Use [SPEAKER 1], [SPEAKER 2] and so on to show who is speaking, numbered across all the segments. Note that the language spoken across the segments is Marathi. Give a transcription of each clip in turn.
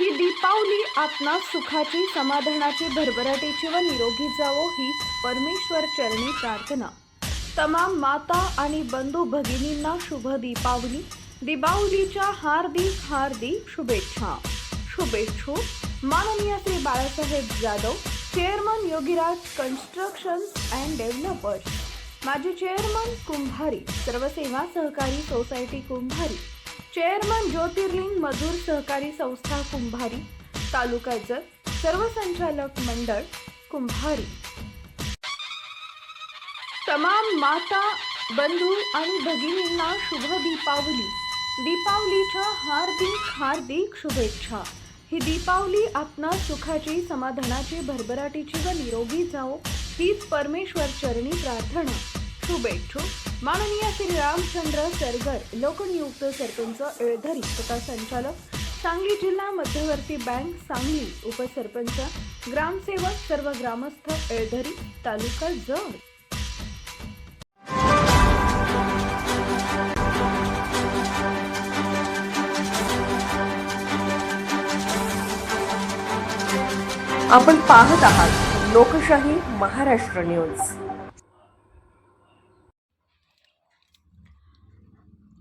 [SPEAKER 1] ही दीपावली आपणा सुखाची समाधानाची भरभराटीची व निरोगी जावो ही परमेश्वर चरणी प्रार्थना. तमाम माता आणि बंधू भगिनींना शुभ दीपावली. दीपावलीच्या हार्दिक हार्दिक शुभेच्छा. शुभेच्छू. माननीय Shri Balasaheb Jadhav chairman Yogiraj constructions and developers. माजी चेअरमन कुंभारी सर्व सेवा सहकारी सोसायटी कुंभारी. चेअरमन ज्योतिर्लिंग मजूर सहकारी संस्था कुंभारी तालुक्याचं सर्व संचालक मंडळ कुंभारी. तमाम माता बंधू आणि भगिनींना शुभ दीपावली. दीपावलीच्या हार्दिक हार्दिक शुभेच्छा. ही दीपावली आपणा सुखाची समाधानाची भरभराटीची व निरोगी जाओ हीच परमेश्वर चरणी प्रार्थना. शुभेच्छू. माननीय श्री रामचंद्र सरगर लोकनियुक्त सरपंच एळधरी तथा संचालक सांगली जिल्हा मध्यवर्ती बँक सांगली उपसरपंच ग्रामसेवक सर्व ग्रामस्थ एळधरी तालुका जळ
[SPEAKER 2] आपण पाहत आहात लोकशाही महाराष्ट्र न्यूज.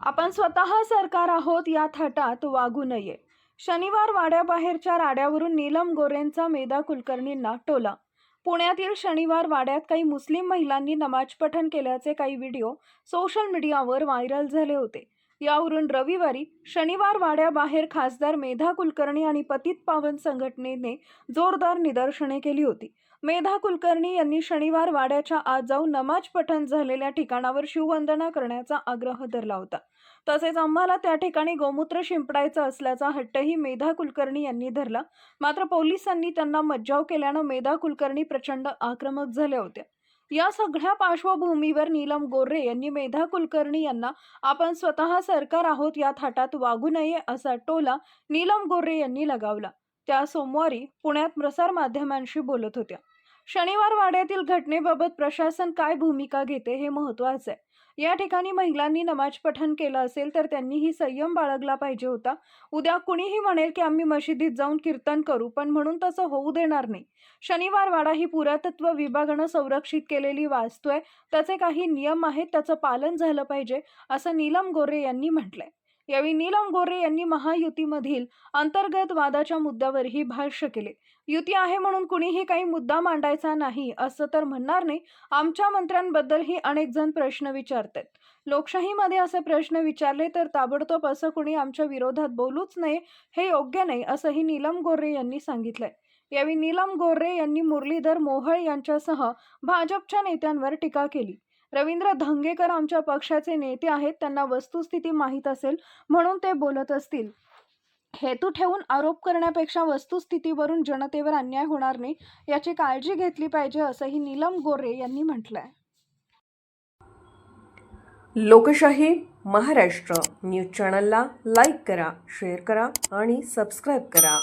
[SPEAKER 1] आपण स्वतः सरकार आहोत या थाटात वागू नये. शनिवार वाड्याबाहेरच्या राड्यावरून नीलम गोरेंचा मेधा कुलकर्णींना टोला. पुण्यातील शनिवार वाड्यात काही मुस्लिम महिलांनी नमाज पठण केल्याचे काही व्हिडिओ सोशल मीडियावर व्हायरल झाले होते. यावरून रविवारी शनिवार वाड्याबाहेर खासदार मेधा कुलकर्णी आणि पतित पावन संघटनेने जोरदार निदर्शने केली होती. मेधा कुलकर्णी यांनी शनिवार वाड्याच्या आत जाऊन नमाज पठण झालेल्या ठिकाणावर शिववंदना करण्याचा आग्रह धरला होता. तसेच आम्हाला त्या ठिकाणी गोमूत्र शिंपडायचं असल्याचा हट्टही मेधा कुलकर्णी यांनी धरला. मात्र पोलिसांनी त्यांना मज्जाव केल्यानं मेधा कुलकर्णी प्रचंड आक्रमक झाल्या होत्या. या सगळ्या पार्श्वभूमीवर नीलम गोर्रे यांनी मेधा कुलकर्णी यांना आपण स्वतः सरकार आहोत या थाटात वागू नये असा टोला नीलम गोर्रे यांनी लगावला. त्या सोमवारी पुण्यात प्रसारमाध्यमांशी बोलत होत्या. शनिवार वाड्यातील घटनेबाबत प्रशासन काय भूमिका घेते हे महत्वाचं आहे. या ठिकाणी महिलांनी नमाज पठण केलं असेल तर त्यांनीही संयम बाळगला पाहिजे होता. उद्या कुणीही म्हणेल की आम्ही मशिदीत जाऊन कीर्तन करू पण म्हणून तसं होऊ देणार नाही. शनिवार वाडा ही पुरातत्व विभागानं संरक्षित केलेली वास्तू आहे त्याचे काही नियम आहेत त्याचं पालन झालं पाहिजे असं नीलम गोरे यांनी म्हटलंय. यावेळी नीलम गोरे यांनी महायुतीमधील अंतर्गत वादाच्या मुद्द्यावरही भाष्य केले. युती आहे म्हणून कुणीही काही मुद्दा मांडायचा नाही असं तर म्हणणार नाही. आमच्या मंत्र्यांबद्दलही अनेक जण प्रश्न विचारतात. लोकशाहीमध्ये असे प्रश्न विचारले तर ताबडतोब असं कुणी आमच्या विरोधात बोलूच नये हे योग्य नाही असंही नीलम गोरे यांनी सांगितलंय. यावेळी नीलम गोरे यांनी मुरलीधर मोहळ यांच्यासह भाजपच्या नेत्यांवर टीका केली. रवींद्र धंगेकर आमच्या पक्षाचे नेते आहेत त्यांना वस्तुस्थिती माहीत असेल म्हणून ते बोलत असतील. हेतू ठेवून आरोप करण्यापेक्षा वस्तुस्थितीवरून जनतेवर अन्याय होणार नाही याची काळजी घेतली पाहिजे असंही नीलम गोरे यांनी म्हटलंय.
[SPEAKER 2] लोकशाही महाराष्ट्र न्यूज चॅनलला लाईक करा शेअर करा आणि सबस्क्राईब करा.